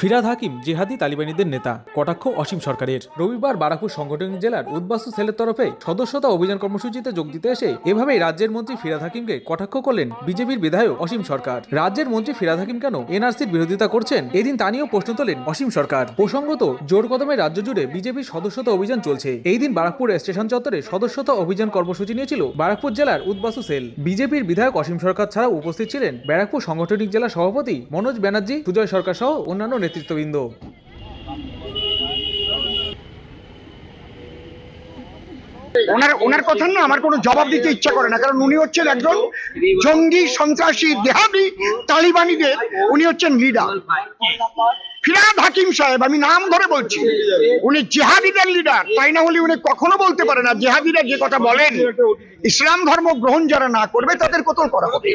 ফিরাদ হাকিম, জিহাদি তালিবানিদের নেতা, কটাক্ষ অসীম সরকারের। রবিবার বারাকপুর সংগঠনিক জেলার উদ্বাস্তু সেলের তরফে সদস্যতা অভিযান কর্মসূচিতে যোগ দিতে এসে এভাবেই রাজ্যের মন্ত্রী ফিরাদ হাকিমকে কটাক্ষ করলেন বিজেপির বিধায়ক অসীম সরকার। রাজ্যের মন্ত্রী ফিরাদ হাকিম কেন এনআরসির বিরোধিতা করছেন? এদিন তা নিয়েও প্রশ্ন তোলেন অসীম সরকার। প্রসঙ্গত, জোর কদমে রাজ্য জুড়ে বিজেপির সদস্যতা অভিযান চলছে। এই দিন বারাকপুর স্টেশন চত্বরে সদস্যতা অভিযান কর্মসূচি নিয়েছিল বারাকপুর জেলার উদ্বাস্তু সেল। বিজেপির বিধায়ক অসীম সরকার ছাড়াও উপস্থিত ছিলেন ব্যারাকপুর সাংগঠনিক জেলা সভাপতি মনোজ ব্যানার্জি, সুজয় সরকার সহ অন্যান্য নেতৃত্ববৃন্দ। ওনার ওনার কথা না আমার কোনো জবাব দিতে ইচ্ছা করে না, কারণ উনি হচ্ছেন একজন জঙ্গি সন্ত্রাসী দেহাবি তালিবানিদের, উনি হচ্ছেন লিডার। ফিরাদ হাকিম সাহেব, আমি নাম ধরে বলছি, উনি জেহাদিদের লিডার তাই না হলে উনি কখনো বলতে পারে না, জেহাদিরা যে কথা বলেন, ইসলাম ধর্ম গ্রহণ যারা না করবে, তাদের কতল করা হবে।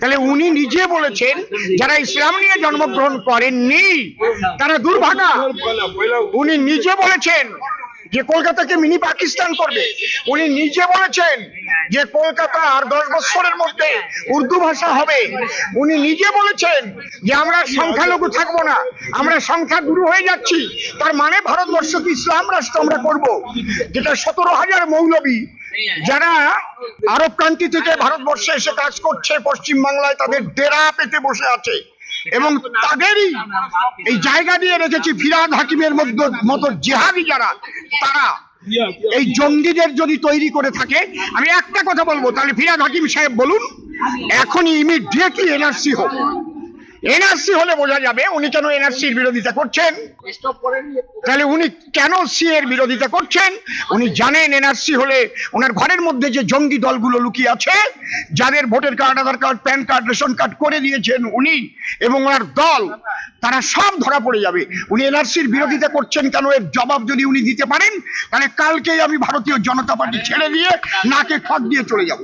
তাহলে উনি নিজে বলেছেন, যারা ইসলাম নিয়ে জন্মগ্রহণ করেননি, তারা দুর্ভাগা। উনি নিজে বলেছেন যে কলকাতাকে মিনি পাকিস্তান করবে, উনি নিজে বলেছেন যে কলকাতা আর দশ বছরের মধ্যে উর্দু ভাষা হবে। উনি নিজে বলেছেন যে আমরা সংখ্যালঘু থাকব না, আমরা সংখ্যা গুরু হয়ে যাচ্ছি। তার মানে ভারতবর্ষকে ইসলাম রাষ্ট্র আমরা করব। যেটা সতেরো হাজার মৌলবী যারা আরব ক্রান্তি থেকে ভারতবর্ষে এসে কাজ করছে পশ্চিম বাংলায় তাদের ডেরা পেতে বসে আছে। এবং তাদেরই এই জায়গা দিয়ে রেখেছি ফিরাদ হাকিমের মধ্যে মতো জেহাদি যারা তারা এই জঙ্গিদের যদি তৈরি করে থাকে আমি একটা কথা বলব তাহলে ফিরাদ হাকিম সাহেব বলুন এখনই ইমিডিয়েটলি এনআরসি হোক। এনআরসি হলে বোঝা যাবে উনি কেন এনআরসির বিরোধিতা করছেন? তাহলে উনি কেন সি এর বিরোধিতা করছেন? উনি জানেন এনআরসি হলে ওনার ঘরের মধ্যে যে জঙ্গি দলগুলো লুকিয়ে আছে যাদের voter card Aadhaar card PAN card ration card করে দিয়েছেন উনি এবং ওনার দল তারা সব ধরা পড়ে যাবে। উনি এনআরসির বিরোধিতা করছেন কেন? এর জবাব যদি উনি দিতে পারেন তাহলে কালকেই আমি ভারতীয় জনতা পার্টি ছেড়ে দিয়ে নাকে খত দিয়ে চলে যাব।